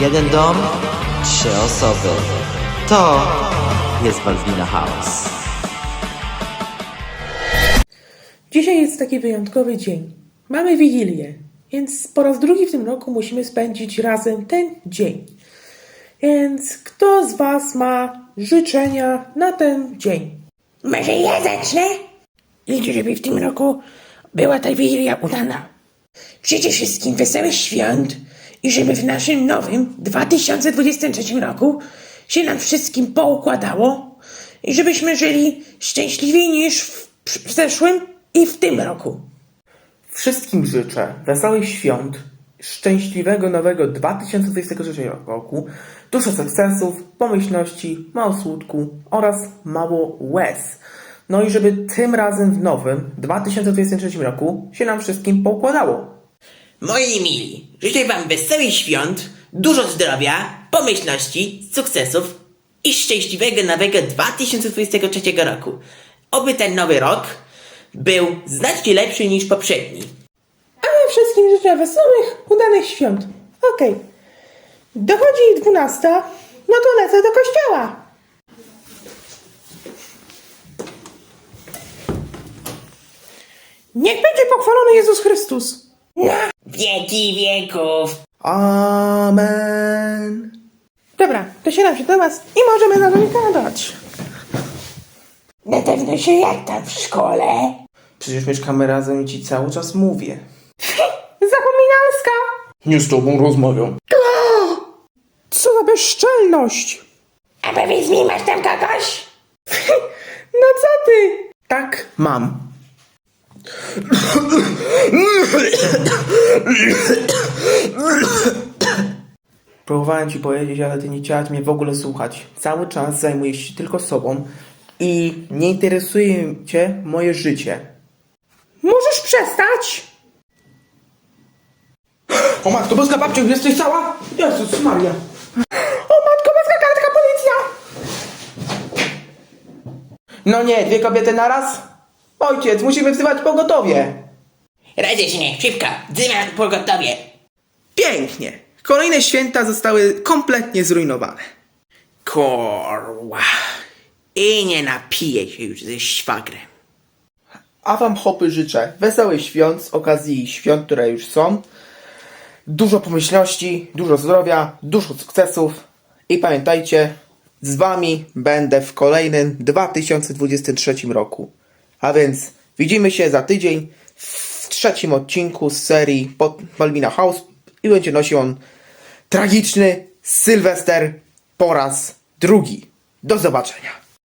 Jeden dom, trzy osoby. To jest Balwina House. Dzisiaj jest taki wyjątkowy dzień. Mamy Wigilię, więc po raz drugi w tym roku musimy spędzić razem ten dzień. Więc kto z Was ma życzenia na ten dzień? Może ja zacznę? Liczę, żeby w tym roku była ta Wigilia udana. Życzę wszystkim wesołych świąt i żeby w naszym nowym 2023 roku się nam wszystkim poukładało i żebyśmy żyli szczęśliwiej niż w, zeszłym i w tym roku. Wszystkim życzę wesołych świąt, szczęśliwego nowego 2023 roku, dużo sukcesów, pomyślności, mało smutku oraz mało łez. No i żeby tym razem w nowym 2023 roku się nam wszystkim poukładało. Moi mili, życzę wam wesołych świąt, dużo zdrowia, pomyślności, sukcesów i szczęśliwego nowego 2023 roku. Oby ten nowy rok był znacznie lepszy niż poprzedni. A ja wszystkim życzę wesołych, udanych świąt. Okej. Dochodzi 12, no to lecę do kościoła. Niech będzie pochwalony Jezus Chrystus. Wieki wieków! Amen. Dobra, to się do was i możemy zacząć gadać. Na pewno się jak tam w szkole? Przecież mieszkamy razem i ci cały czas mówię. Zapominalska! Nie z tobą rozmawiam. Co za bezczelność! A powiedz mi, masz tam kogoś? No co ty? Tak, mam. Próbowałem ci powiedzieć, ale ty nie chciałaś mnie w ogóle słuchać. Cały czas zajmujesz się tylko sobą i nie interesuje cię moje życie. Możesz przestać? O matko boska babciu, jesteś cała? Jezus Maria. O matko boska karetka policja! No nie, dwie kobiety naraz? Ojciec, musimy wzywać pogotowie. Radzę się nie, szybko, dzywam pogotowie. Pięknie. Kolejne święta zostały kompletnie zrujnowane. Korła. I nie napiję się już ze szwagrem. A wam hopy życzę wesołych świąt z okazji świąt, które już są. Dużo pomyślności, dużo zdrowia, dużo sukcesów. I pamiętajcie, z wami będę w kolejnym 2023 roku. A więc widzimy się za tydzień trzecim odcinku z serii pod Balbina House i będzie nosił on tragiczny Sylwester po raz drugi. Do zobaczenia.